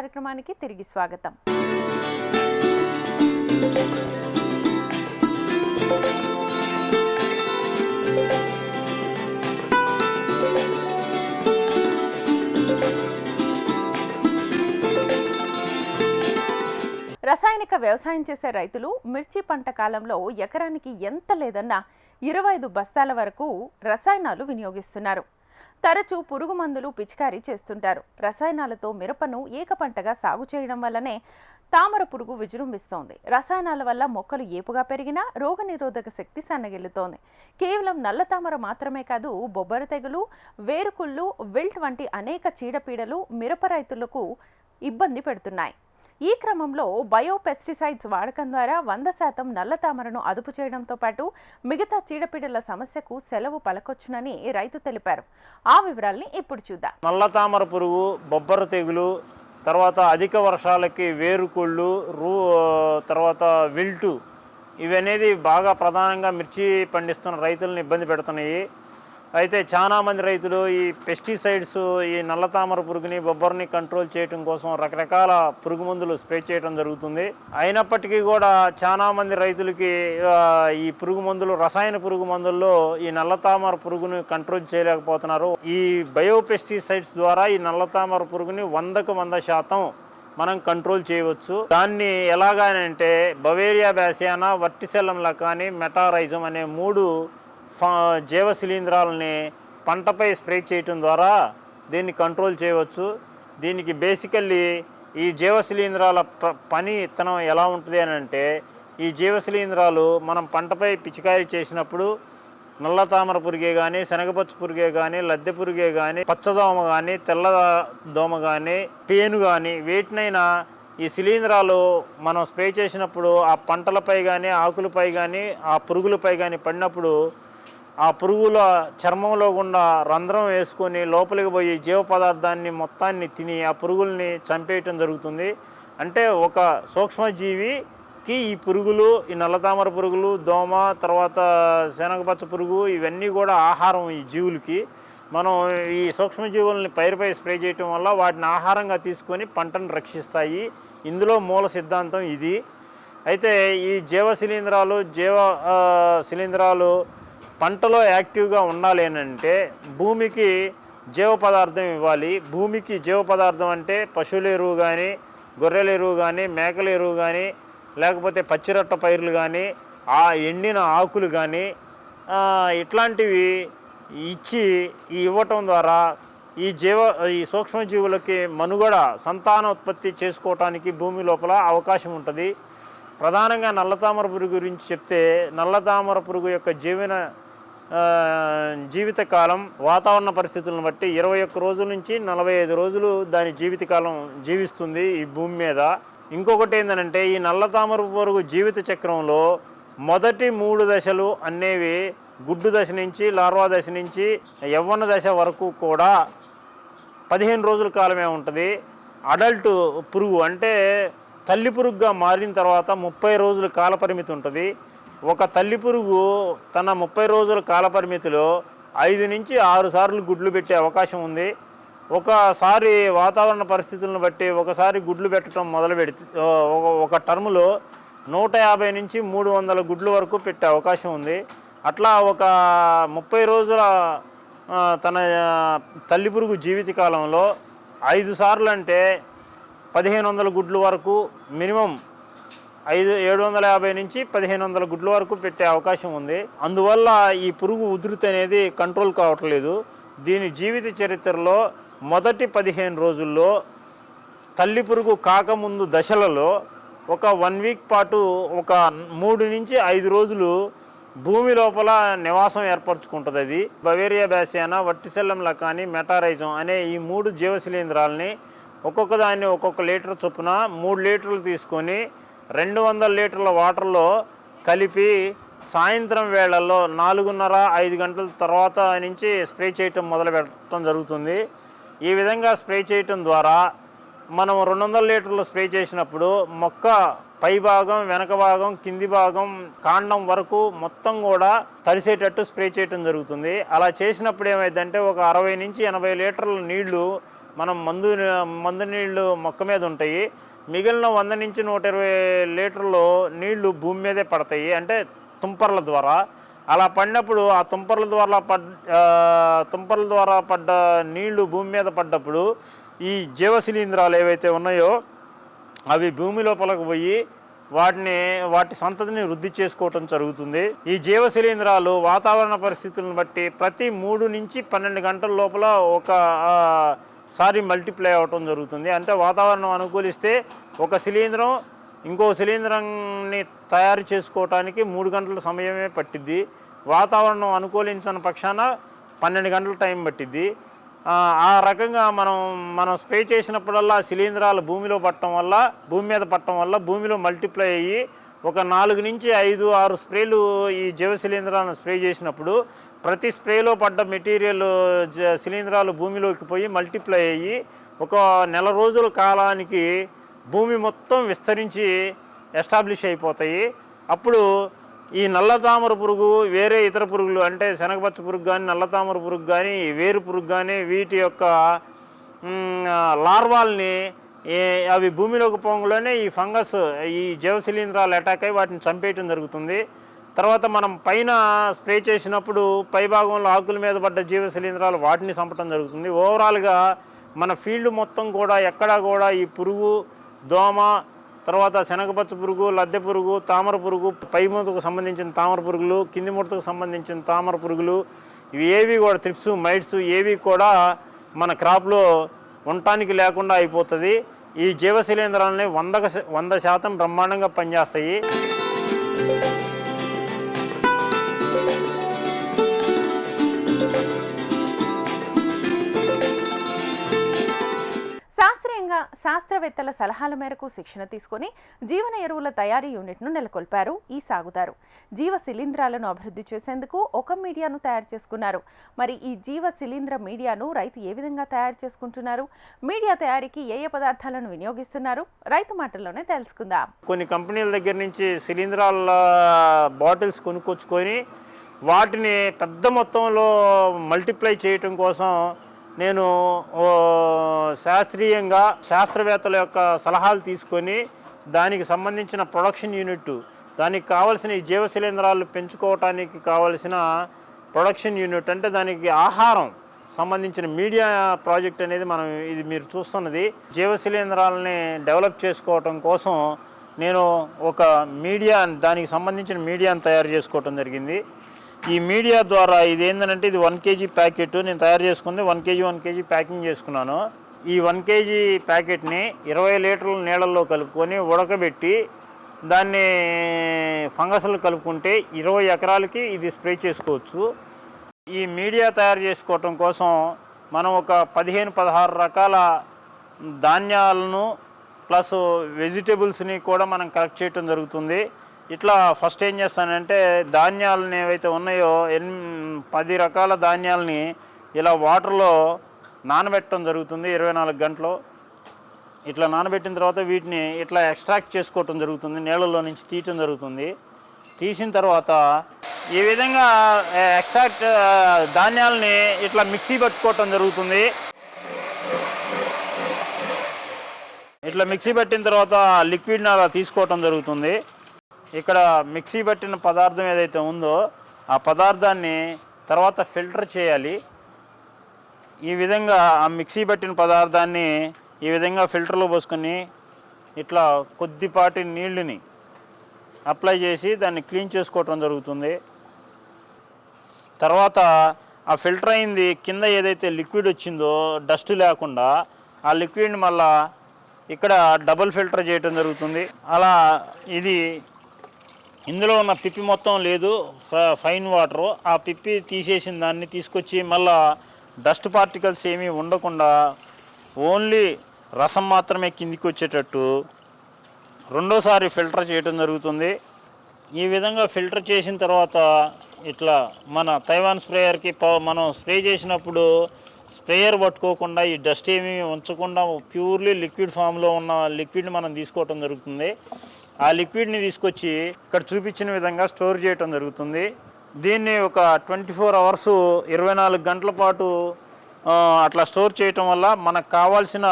కార్యక్రమానికి తిరిగి స్వాగతం. రసాయనిక వ్యవసాయం చేసే రైతులు మిర్చి పంట కాలంలో ఎకరానికి ఎంత లేదన్నా ఇరవై ఐదు బస్తాల వరకు రసాయనాలు వినియోగిస్తున్నారు. తరచూ పురుగు మందులు పిచికారీ చేస్తుంటారు. రసాయనాలతో మిరపను ఏక పంటగా సాగు చేయడం వల్లనే తామర పురుగు విజృంభిస్తోంది. రసాయనాల వల్ల మొక్కలు ఏపుగా పెరిగినా రోగనిరోధక శక్తి సన్నగిల్లుతోంది. కేవలం నల్ల తామర మాత్రమే కాదు బొబ్బర తెగులు వేరుకుళ్ళు విల్ట్ వంటి అనేక చీడపీడలు మిరప రైతులకు ఇబ్బంది పెడుతున్నాయి. ఈ క్రమంలో బయో పెస్టిసైడ్స్ వాడకం ద్వారా వంద శాతం నల్ల తామరను అదుపు చేయడంతో పాటు మిగతా చీడపీడల సమస్యకు సెలవు పలకొచ్చునని రైతు తెలిపారు. ఆ వివరాల్ని ఇప్పుడు చూద్దాం. నల్ల తామర పురుగు బొబ్బర తెగులు తర్వాత అధిక వర్షాలకి వేరుకుళ్ళు రూ తర్వాత విల్టు ఇవనేది బాగా ప్రధానంగా మిర్చి పండిస్తున్న రైతులను ఇబ్బంది పెడుతున్నాయి. అయితే చాలామంది రైతులు ఈ పెస్టిసైడ్స్ ఈ నల్ల తామర పురుగుని బొబ్బర్ని కంట్రోల్ చేయడం కోసం రకరకాల పురుగు మందులు స్ప్రే చేయడం జరుగుతుంది. అయినప్పటికీ కూడా చాలామంది రైతులకి ఈ పురుగు మందులు రసాయన పురుగు మందుల్లో ఈ నల్ల తామర పురుగుని కంట్రోల్ చేయలేకపోతున్నారు. ఈ బయో పెస్టిసైడ్స్ ద్వారా ఈ నల్ల తామర పురుగుని వందకు వంద శాతం మనం కంట్రోల్ చేయవచ్చు. దాన్ని ఎలాగానంటే బవేరియా బ్యాసియానా వర్టిసెల్లం కానీ మెటారైజం అనే మూడు జీవ శిలీంధ్రాలని పంటపై స్ప్రే చేయటం ద్వారా దీన్ని కంట్రోల్ చేయవచ్చు. దీనికి బేసికల్లీ ఈ జీవ శిలీంధ్రాల ప- పని ఇత్తనం ఎలా ఉంటుంది అని అంటే ఈ జీవ శిలీంధ్రాలు మనం పంటపై పిచికారీ చేసినప్పుడు నల్ల తామర పురుగే కానీ శనగపచ్చ పురుగే కానీ లద్దె పురుగే కానీ పచ్చదోమ కానీ తెల్ల దోమ కానీ పేను కానీ వేటినైనా ఈ శిలీంధ్రాలు మనం స్ప్రే చేసినప్పుడు ఆ పంటలపై కానీ ఆకులపై కానీ ఆ పురుగులపై కానీ పడినప్పుడు ఆ పురుగుల చర్మంలో గుండా రంధ్రం వేసుకొని లోపలికి పోయి జీవ పదార్థాన్ని మొత్తాన్ని తిని ఆ పురుగుల్ని చంపేయటం జరుగుతుంది. అంటే ఒక సూక్ష్మజీవికి ఈ పురుగులు ఈ నల్లతామర పురుగులు దోమ తర్వాత శనగపచ్చ పురుగు ఇవన్నీ కూడా ఆహారం ఈ జీవులకి. మనం ఈ సూక్ష్మజీవుల్ని పైరుపై స్ప్రే చేయటం వల్ల వాటిని ఆహారంగా తీసుకొని పంటను రక్షిస్తాయి. ఇందులో మూల సిద్ధాంతం ఇది. అయితే ఈ జీవ శిలీంధ్రాలు జీవ శిలీంధ్రాలు పంటలో యాక్టివ్గా ఉండాలి అంటే భూమికి జీవ పదార్థం ఇవ్వాలి. భూమికి జీవ పదార్థం అంటే పశువుల ఎరువు కానీ గొర్రెల ఎరువు కానీ మేకల ఎరువు కానీ లేకపోతే పచ్చిరొట్ట పైర్లు కానీ ఆ ఎండిన ఆకులు కానీ ఇట్లాంటివి ఇచ్చి ఇవ్వటం ద్వారా ఈ జీవ ఈ సూక్ష్మజీవులకి మనుగడ సంతానోత్పత్తి చేసుకోవటానికి భూమి లోపల అవకాశం ఉంటుంది. ప్రధానంగా నల్లతామర పురుగు గురించి చెప్తే నల్లతామర పురుగు యొక్క జీవన జీవితకాలం వాతావరణ పరిస్థితులను బట్టి ఇరవై ఒక్క రోజుల నుంచి నలభై ఐదు రోజులు దాని జీవితకాలం జీవిస్తుంది ఈ భూమి మీద. ఇంకొకటి ఏంటంటే ఈ నల్ల తామర పురుగు జీవిత చక్రంలో మొదటి మూడు దశలు అనేవి గుడ్డు దశ నుంచి లార్వా దశ నుంచి యవ్వన దశ వరకు కూడా పదిహేను రోజుల కాలమే ఉంటుంది. అడల్ట్ పురుగు అంటే తల్లి పురుగుగా మారిన తర్వాత ముప్పై రోజుల కాలపరిమితి ఉంటుంది. ఒక తల్లి పురుగు తన ముప్పై రోజుల కాల పరిమితిలో ఐదు నుంచి ఆరు సార్లు గుడ్లు పెట్టే అవకాశం ఉంది. ఒకసారి వాతావరణ పరిస్థితులను బట్టి ఒకసారి గుడ్లు పెట్టడం మొదలు పెడితే ఒక- టర్ములో నూట యాభై నుంచి మూడు వందల గుడ్లు వరకు పెట్టే అవకాశం ఉంది. అట్లా ఒక ముప్పై రోజుల తన తల్లి పురుగు జీవిత కాలంలో ఐదు సార్లు అంటే పదిహేను వందల గుడ్లు వరకు మినిమం ఐదు ఏడు వందల యాభై నుంచి పదిహేను వందల గుడ్ల వరకు పెట్టే అవకాశం ఉంది. అందువల్ల ఈ పురుగు ఉధృతి అనేది కంట్రోల్ కావట్లేదు. దీని జీవిత చరిత్రలో మొదటి పదిహేను రోజుల్లో తల్లి పురుగు కాకముందు దశలలో ఒక వన్ వీక్ పాటు ఒక మూడు నుంచి ఐదు రోజులు భూమి లోపల నివాసం ఏర్పరచుకుంటుంది అది. బవేరియా బ్యాసియానా వట్టిసెల్లం లకాని మెటారైజం అనే ఈ మూడు జీవ శిలీంధ్రాలని ఒక్కొక్క దాన్ని ఒక్కొక్క లీటర్ చొప్పున మూడు లీటర్లు తీసుకొని రెండు వందల లీటర్ల వాటర్లో కలిపి సాయంత్రం వేళల్లో నాలుగున్నర ఐదు గంటల తర్వాత నుంచి స్ప్రే చేయటం మొదలు పెట్టడం జరుగుతుంది. ఈ విధంగా స్ప్రే చేయటం ద్వారా మనం రెండు వందల లీటర్లు స్ప్రే చేసినప్పుడు మొక్క పై భాగం వెనక భాగం కింది భాగం కాండం వరకు మొత్తం కూడా తడిసేటట్టు స్ప్రే చేయటం జరుగుతుంది. అలా చేసినప్పుడు ఏమైందంటే ఒక అరవై నుంచి ఎనభై లీటర్ల నీళ్ళు మనం మందు మందు నీళ్ళు మొక్క మీద ఉంటాయి. మిగిలిన వంద నుంచి నూట ఇరవై లీటర్లు నీళ్ళు భూమి మీదే పడతాయి. అంటే తుంపర్ల ద్వారా. అలా పడినప్పుడు ఆ తుంపర్ల ద్వారా పడ్ తుంపర్ల ద్వారా పడ్డ నీళ్ళు భూమి మీద పడ్డప్పుడు ఈ జీవ శిలీంధ్రాలు ఏవైతే ఉన్నాయో అవి భూమి లోపలకు పోయి వాటిని వాటి సంతతిని వృద్ధి చేసుకోవటం జరుగుతుంది. ఈ జీవ శిలీంధ్రాలు వాతావరణ పరిస్థితులను బట్టి ప్రతి మూడు నుంచి పన్నెండు గంటల లోపల ఒక సారి మల్టిప్లై అవటం జరుగుతుంది. అంటే వాతావరణం అనుకూలిస్తే ఒక శిలీంధ్రం ఇంకో శిలీంధ్రాన్ని తయారు చేసుకోవటానికి మూడు గంటల సమయమే పట్టిద్ది. వాతావరణం అనుకూలించని పక్షాన పన్నెండు గంటల టైం పట్టిద్ది. ఆ, రకంగా మనం మనం స్ప్రే చేసినప్పుడల్లా శిలీంధ్రాలు భూమిలో పట్టడం వల్ల భూమి మీద పట్టడం వల్ల భూమిలో మల్టిప్లై అయ్యి ఒక నాలుగు నుంచి ఐదు ఆరు స్ప్రేలు ఈ జీవ శిలీంధ్రాలను స్ప్రే చేసినప్పుడు ప్రతి స్ప్రేలో పడ్డ మెటీరియల్ జ- శిలీంధ్రాలు భూమిలోకి పోయి మల్టిప్లై అయ్యి ఒక నెల రోజుల కాలానికి భూమి మొత్తం విస్తరించి ఎస్టాబ్లిష్ అయిపోతాయి. అప్పుడు ఈ నల్ల తామర పురుగు వేరే ఇతర పురుగులు అంటే శనగపచ్చ పురుగు కానీ నల్ల తామర పురుగు కానీ వేరు పురుగు కానీ వీటి యొక్క లార్వాల్ని అవి భూమిలోకి పోంగలోనే ఈ ఫంగస్ ఈ జీవశిలీంధ్రాలు అటాక్ అయి వాటిని చంపేయటం జరుగుతుంది. తర్వాత మనం పైన స్ప్రే చేసినప్పుడు పై భాగంలో ఆకుల మీద పడ్డ జీవశిలీంధ్రాలు వాటిని చంపటం జరుగుతుంది. ఓవరాల్గా మన ఫీల్డ్ మొత్తం కూడా ఎక్కడా కూడా ఈ పురుగు దోమ తర్వాత శనగపచ్చ పురుగు లద్దె పురుగు తామర పురుగు పై మూతకు సంబంధించిన తామర పురుగులు కింది ముడతకు సంబంధించిన తామర పురుగులు ఇవి ఏవి కూడా త్రిప్స్ మైట్స్ ఏవి కూడా మన క్రాప్లో ఉండటానికి లేకుండా అయిపోతుంది. ఈ జీవ వందకు వంద వంద శాతం బ్రహ్మాండంగా పనిచేస్తాయి. శాస్త్రవేత్తల సలహాల మేరకు శిక్షణ తీసుకొని జీవన ఎరువుల తయారీ యూనిట్ను నెలకొల్పారు. ఈ సాగుతారు జీవ శిలీంధ్రాలను అభివృద్ధి చేసేందుకు ఒక మీడియాను తయారు చేసుకున్నారు. మరి ఈ జీవ శిలీంధ్ర మీడియాను రైతు ఏ విధంగా తయారు చేసుకుంటున్నారు? మీడియా తయారీకి ఏ ఏ పదార్థాలను వినియోగిస్తున్నారు? రైతు మాటల్లోనే తెలుసుకుందాం. కొన్ని కంపెనీల దగ్గర నుంచి శిలీంధ్రాల బాటిల్స్ కొనుక్కొచ్చుకొని వాటిని పెద్ద మొత్తంలో మల్టిప్లై చేయటం కోసం నేను ఓ, శాస్త్రీయంగా శాస్త్రవేత్తల యొక్క సలహాలు తీసుకొని దానికి సంబంధించిన ప్రొడక్షన్ యూనిట్ దానికి కావలసిన ఈ జీవ శిలీంధ్రాలు పెంచుకోవటానికి కావలసిన ప్రొడక్షన్ యూనిట్ అంటే దానికి ఆహారం సంబంధించిన మీడియా ప్రాజెక్ట్ అనేది మనం ఇది మీరు చూస్తున్నది. జీవ శిలీంధ్రాలని డెవలప్ చేసుకోవటం కోసం నేను ఒక మీడియా దానికి సంబంధించిన మీడియాను తయారు చేసుకోవటం జరిగింది. ఈ మీడియా ద్వారా ఇది ఏంటంటే ఇది వన్ కేజీ ప్యాకెట్ నేను తయారు చేసుకుంది one KG one KG packing చేసుకున్నాను. ఈ వన్ కేజీ ప్యాకెట్ని ఇరవై లీటర్ల నీళ్ళల్లో కలుపుకొని ఉడకబెట్టి దాన్ని ఫంగస్లు కలుపుకుంటే ఇరవై ఎకరాలకి ఇది స్ప్రే చేసుకోవచ్చు. ఈ మీడియా తయారు చేసుకోవటం కోసం మనం ఒక పదిహేను పదహారు రకాల ధాన్యాలను ప్లస్ వెజిటేబుల్స్ని కూడా మనం కలెక్ట్ చేయటం జరుగుతుంది. ఇట్లా ఫస్ట్ ఏం చేస్తానంటే ధాన్యాలను ఏవైతే ఉన్నాయో ఎన్ పది రకాల ధాన్యాలని ఇలా వాటర్లో నానబెట్టడం జరుగుతుంది ఇరవై నాలుగు గంటలు. ఇట్లా నానబెట్టిన తర్వాత వీటిని ఇట్లా ఎక్స్ట్రాక్ట్ చేసుకోవటం జరుగుతుంది నీళ్ళలో నుంచి తీయటం జరుగుతుంది. తీసిన తర్వాత ఈ విధంగా ఎక్స్ట్రాక్ట్ ధాన్యాలని ఇట్లా మిక్సీ పట్టుకోవటం జరుగుతుంది. ఇట్లా మిక్సీ పట్టిన తర్వాత లిక్విడ్ని అలా తీసుకోవటం జరుగుతుంది. ఇక్కడ మిక్సీ పట్టిన పదార్థం ఏదైతే ఉందో ఆ పదార్థాన్ని తర్వాత ఫిల్టర్ చేయాలి. ఈ విధంగా ఆ మిక్సీ పట్టిన పదార్థాన్ని ఈ విధంగా ఫిల్టర్లో పోసుకొని ఇట్లా కొద్దిపాటి నీళ్ళని అప్లై చేసి దాన్ని క్లీన్ చేసుకోవటం జరుగుతుంది. తర్వాత ఆ ఫిల్టర్ అయింది కింద ఏదైతే లిక్విడ్ వచ్చిందో డస్ట్ లేకుండా ఆ లిక్విడ్ని మళ్ళా ఇక్కడ డబుల్ ఫిల్టర్ చేయటం జరుగుతుంది. అలా ఇది ఇందులో ఉన్న పిప్పి మొత్తం లేదు ఫ- ఫైన్ వాటరు. ఆ పిప్పి తీసేసిన దాన్ని తీసుకొచ్చి మళ్ళా డస్ట్ పార్టికల్స్ ఏమీ ఉండకుండా ఓన్లీ రసం మాత్రమే కిందికి వచ్చేటట్టు రెండోసారి ఫిల్టర్ చేయటం జరుగుతుంది. ఈ విధంగా ఫిల్టర్ చేసిన తర్వాత ఇట్లా మన తైవాన్ స్ప్రేయర్కి ప- మనం స్ప్రే చేసినప్పుడు స్ప్రేయర్ పట్టుకోకుండా ఈ డస్ట్ ఏమీ ఉంచకుండా ప్యూర్లీ లిక్విడ్ ఫామ్లో ఉన్న లిక్విడ్ని మనం తీసుకోవటం జరుగుతుంది. ఆ లిక్విడ్ని తీసుకొచ్చి ఇక్కడ చూపించిన విధంగా స్టోర్ చేయటం జరుగుతుంది. దీన్ని ఒక ట్వంటీ ఫోర్ అవర్స్ ఇరవై నాలుగు గంటల పాటు అట్లా స్టోర్ చేయటం వల్ల మనకు కావాల్సిన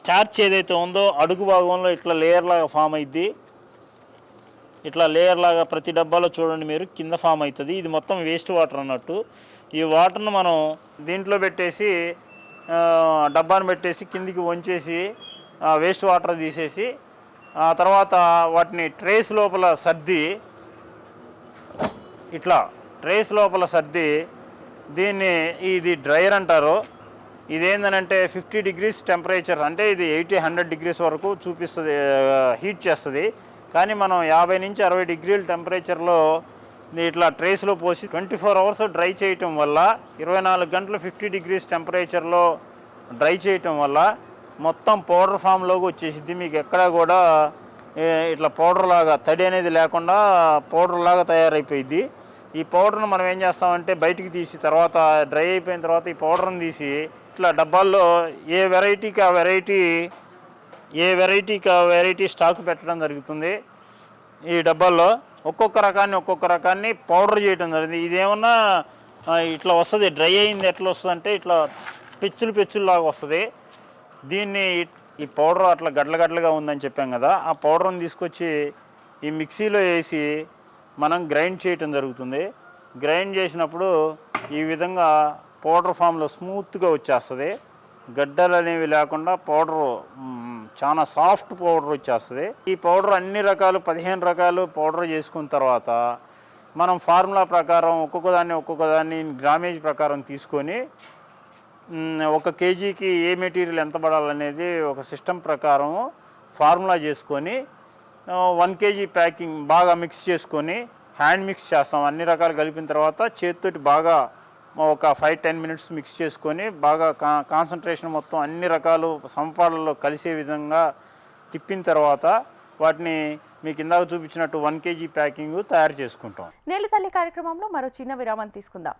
స్టార్చ్ ఏదైతే ఉందో అడుగు భాగంలో ఇట్లా లేయర్ లాగా ఫామ్ అయింది ఇట్లా లేయర్ లాగా ప్రతి డబ్బాలో చూడండి మీరు కింద ఫామ్ అవుతుంది ఇది మొత్తం వేస్ట్ వాటర్ అన్నట్టు. ఈ వాటర్ను మనం దీంట్లో పెట్టేసి డబ్బాను పెట్టేసి కిందికి వంచేసి వేస్ట్ వాటర్ తీసేసి తర్వాత వాటిని ట్రేస్ లోపల సర్ది ఇట్లా ట్రేస్ లోపల సర్ది దీన్ని ఇది డ్రైయర్ అంటారు. ఇదేందనంటే ఫిఫ్టీ డిగ్రీస్ టెంపరేచర్ అంటే ఇది ఎయిటీ హండ్రెడ్ డిగ్రీస్ వరకు చూపిస్తుంది హీట్ చేస్తుంది. కానీ మనం యాభై నుంచి అరవై డిగ్రీల టెంపరేచర్లో ఇట్లా ట్రేస్లో పోసి ట్వంటీ ఫోర్ అవర్స్ డ్రై చేయటం వల్ల ఇరవై నాలుగు గంటలు ఫిఫ్టీ డిగ్రీస్ టెంపరేచర్లో డ్రై చేయటం వల్ల మొత్తం పౌడర్ ఫామ్లోకి వచ్చేసిద్ది. మీకు ఎక్కడా కూడా ఇట్లా పౌడర్ లాగా తడి అనేది లేకుండా పౌడర్ లాగా తయారైపోయింది ఈ పౌడర్ను మనం ఏం చేస్తామంటే బయటికి తీసి తర్వాత డ్రై అయిపోయిన తర్వాత ఈ పౌడర్ని తీసి ఇట్లా డబ్బాల్లో ఏ వెరైటీకి ఆ వెరైటీ ఏ వెరైటీకి ఆ వెరైటీ స్టాక్ పెట్టడం జరుగుతుంది. ఈ డబ్బాల్లో ఒక్కొక్క రకాన్ని ఒక్కొక్క రకాన్ని పౌడర్ చేయడం జరిగింది. ఇదేమన్నా ఇట్లా వస్తుంది? డ్రై అయింది ఎట్లా వస్తుంది అంటే ఇట్లా పెచ్చులు పెచ్చుల్లాగా వస్తుంది. దీన్ని ఈ పౌడర్ అట్లా గడ్ల గడ్డలుగా ఉందని చెప్పాం కదా ఆ పౌడర్ని తీసుకొచ్చి ఈ మిక్సీలో వేసి మనం గ్రైండ్ చేయటం జరుగుతుంది. గ్రైండ్ చేసినప్పుడు ఈ విధంగా పౌడర్ ఫామ్లో స్మూత్గా వచ్చేస్తుంది. గడ్డలు అనేవి లేకుండా పౌడర్ చాలా సాఫ్ట్ పౌడర్ వచ్చేస్తుంది. ఈ పౌడర్ అన్ని రకాలు పదిహేను రకాలు పౌడర్ చేసుకున్న తర్వాత మనం ఫార్ములా ప్రకారం ఒక్కొక్క దాన్ని ఒక్కొక్క దాన్ని గ్రామేజ్ ప్రకారం తీసుకొని ఒక కేజీకి ఏ మెటీరియల్ ఎంత పడాలనేది ఒక సిస్టమ్ ప్రకారం ఫార్ములా చేసుకొని వన్ కేజీ ప్యాకింగ్ బాగా మిక్స్ చేసుకొని హ్యాండ్ మిక్స్ చేస్తాం. అన్ని రకాలు కలిపిన తర్వాత చేతితోటి బాగా ఒక ఫైవ్ టెన్ మినిట్స్ మిక్స్ చేసుకొని బాగా కా కాన్సన్ట్రేషన్ మొత్తం అన్ని రకాలు సంపాదనలో కలిసే విధంగా తిప్పిన తర్వాత వాటిని మీకు ఇందాక చూపించినట్టు వన్ కేజీ ప్యాకింగ్ తయారు చేసుకుంటాం. నేలతల్లి కార్యక్రమంలో మరో చిన్న విరామం తీసుకుందాం.